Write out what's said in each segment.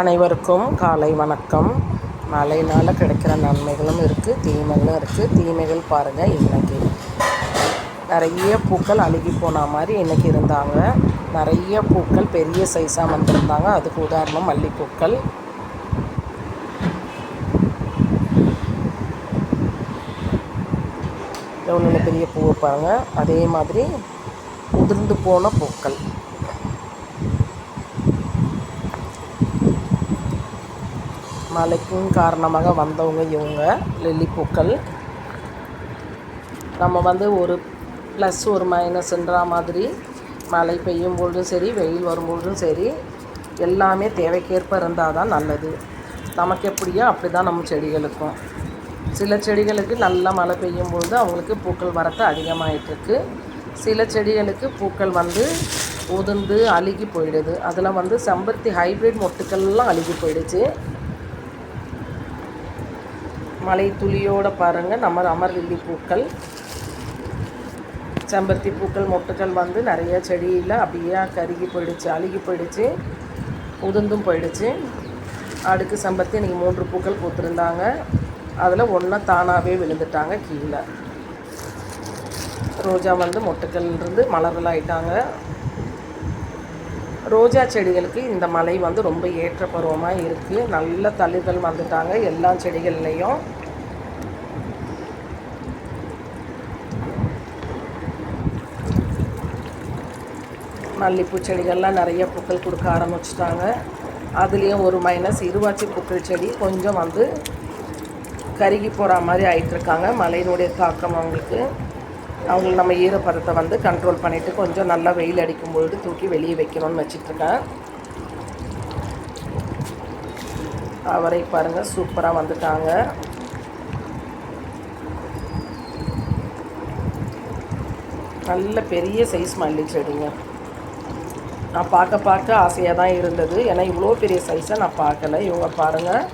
அனைவருக்கும் காலை வணக்கம். மழைனால் கிடைக்கிற நன்மைகளும் இருக்குது தீமைகளும் இருக்குது தீமைகள் பாருங்கள் இன்றைக்கி நிறைய பூக்கள் அழுகி போன மாதிரி இன்றைக்கி இருந்தாங்க. நிறைய பூக்கள் பெரிய சைஸாக வந்திருந்தாங்க. அதுக்கு உதாரணம் மல்லிப்பூக்கள். எவ்வளோ பெரிய பூவை பாருங்கள் அதே மாதிரி உதிர்ந்து போன பூக்கள். மழைக்கும் காரணமாக வந்தவங்க இவங்க லில்லி பூக்கள். நம்ம வந்து ஒரு ப்ளஸ் ஒரு மைனஸ்ன்ற மாதிரி மழை பெய்யும் பொழுதும் சரி வெயில் வரும்பொழுதும் சரி எல்லாமே தேவைக்கேற்ப இருந்தால் தான் நல்லது. நமக்கு எப்படியோ அப்படி தான் நம்ம செடிகளுக்கும். சில செடிகளுக்கு நல்லா மழை பெய்யும் பொழுது அவங்களுக்கு பூக்கள் வரத்து அதிகமாகிட்டுருக்கு சில செடிகளுக்கு பூக்கள் வந்து உதிர்ந்து அழுகி போயிடுது. அதில் வந்து செம்பருத்தி ஹைப்ரிட் மொட்டுக்கள்லாம் அழுகி போயிடுச்சு. மலை துளியோடு பாருங்கள் நம்ம அமர்லில்லி பூக்கள். செம்பருத்தி பூக்கள் மொட்டுக்கள் வந்து நிறைய செடியில் அப்படியே கருகி போயிடுச்சு அழுகி போயிடுச்சு உதிர்ந்தும் போயிடுச்சு. அடுக்கு செம்பருத்தி இன்றைக்கி மூன்று பூக்கள் பூத்துருந்தாங்க. அதில் ஒன்றா தானாகவே விழுந்துட்டாங்க கீழே. ரோஜா வந்து மொட்டுக்கள்லேருந்து மலர்களாயிட்டாங்க. ரோஜா செடிகளுக்கு இந்த மழை வந்து ரொம்ப ஏற்ற பருவமாக இருக்குது நல்ல தளிர்கள் வந்துட்டாங்க எல்லா செடிகள்லேயும். மல்லிப்பூ செடிகள்லாம் நிறைய பூக்கள் கொடுக்க ஆரம்பிச்சிட்டாங்க. அதுலேயும் ஒரு மைனஸ் இருவாச்சி பூக்கள் செடி கொஞ்சம் வந்து கருகி போகிற மாதிரி ஆகிட்டுருக்காங்க மலையினுடைய தாக்கம் அவங்களுக்கு. அவங்களுக்கு நம்ம ஈரப்பதத்தை வந்து கண்ட்ரோல் பண்ணிவிட்டு கொஞ்சம் நல்லா வெயில் அடிக்கும் பொழுது தூக்கி வெளியே வைக்கணும்னு வச்சிட்ருக்கேன். அவரை பாருங்கள் சூப்பராக வந்துட்டாங்க. நல்ல பெரிய சைஸ் மல்லி செடிங்க. நான் பார்க்க பார்க்க ஆசையாக தான் இருந்தது. ஏன்னா இவ்வளோ பெரிய சைஸை நான் பார்க்கல. இவங்க பாருங்கள்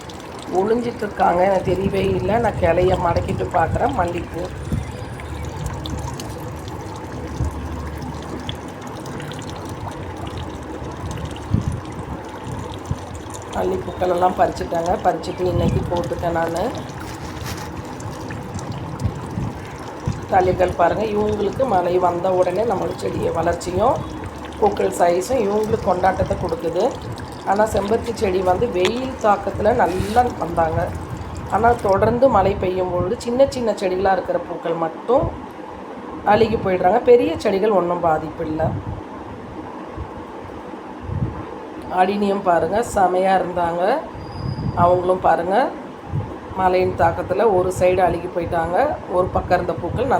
ஒளிஞ்சிட்ருக்காங்க. எனக்கு தெரியவே இல்லை. நான் கிளைய மடக்கிட்டு பார்க்குறேன். மல்லிப்பூ மல்லிப்பூக்கள் எல்லாம் பறிச்சுட்டாங்க. பறிச்சுட்டு இன்றைக்கி போட்டுட்டேன் நான். தளிர்கள் பாருங்கள் இவங்களுக்கு மழை வந்த உடனே நம்மளுக்கு செடியை வளர்ச்சியும் பூக்கள் சைஸும் இவங்களுக்கு கொண்டாட்டத்தை கொடுக்குது. ஆனால் செம்பருத்தி செடி வந்து வெயில் தாக்கத்தில் நல்லா வந்தாங்க. ஆனால் தொடர்ந்து மழை பெய்யும் பொழுது சின்ன சின்ன செடிகளாக இருக்கிற பூக்கள் மட்டும் அழுகி போயிடுறாங்க. பெரிய செடிகள் ஒன்றும் பாதிப்பு இல்லை. அடினியும் பாருங்கள் செமையாக இருந்தாங்க. அவங்களும் பாருங்கள் மழையின் தாக்கத்தில் ஒரு சைடு அழுகி போயிட்டாங்க. ஒரு பக்கம் இருந்த பூக்கள் நல்லா